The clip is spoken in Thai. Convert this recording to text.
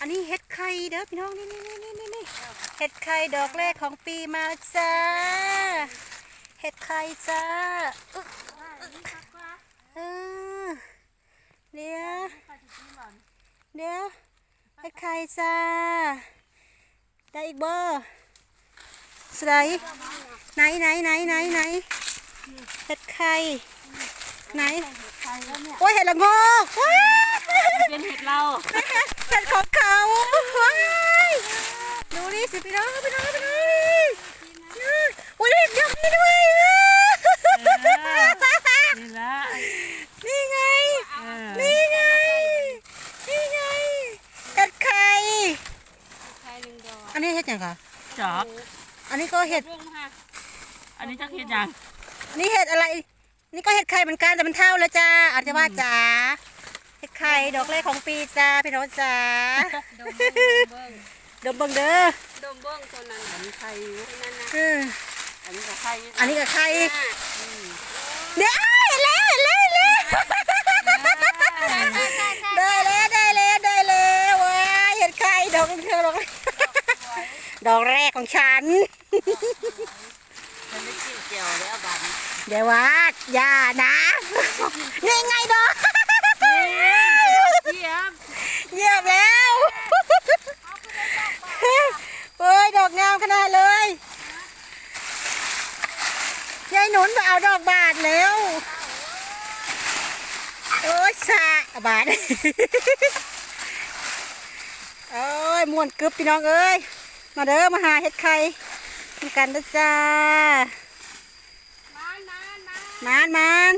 อันนี้เห็ดไข่เด้อพี่น้องนี่นี่นี่นี่นี่นี่เห็ดไข่ดอกแรกของปีมาแล้วจ้า เห็ดไข่จ้าอึ๊กเออเดี๋ยวเดี๋ยวเห็ดไข่จ้า ได้อีกเบอร์สไลด์ไหนไหนไหนไหนไหนเห็ดไข่ไหนโอ้ยเห็ดละโงกว้ายเป็นเห็ดเราเห็ดของเขาว้ายดู นี่สิพี่น้องพี่น้องพี่น้องอุ้ยเห็ดยักษ์นี่ด้วยนี่ละนี่ไงเออนี่ไง นี่ไงเห็ดไข่ใช่หนึ่งดอกอันนี้เห็ดยังคะจอกอันนี้ก็เห็ดร่วงค่ะอันนี้จะเห็ดยังอันนี้เห็ดอะไร นี่ก็เห็ดไข่เหมือนกันแต่มันเท่าแล้วจ้าอาจจะว่าจ๋าเห็ดไข่ดอกแรกของปีจ้าพี่น้องจ้าดมเบิ้งเดี๋ยวเบิ่งเด้อดม เบิ้งตัวนั้นอันนี้ไข่นั่นนะอืมอันนี้ก็ไข่อันนี้ก็ไข่เดี๋ยวเห็นแล้วเห็นแล้วเห็นแล้วได้แล้วได้แล้วได้แล้วว้ายเห็ดไข่ดอกเธอดอกดอกแรกของฉันฉันไม่กินเจียวแล้วบันเดี๋ยวว่าอย่านะนี่ไงดอก เยี่ยม เยี่ยมแล้วเฮ้ย ดอกงามขนาดเลยยายหนุนไปเอาดอกบาทแล้วโอ้ยสะบาทโอ้ยม่วนกึบพี่น้องเอ้ยมาเด้อมาหาเห็ดไข่มีกันนะจ้ามานมาน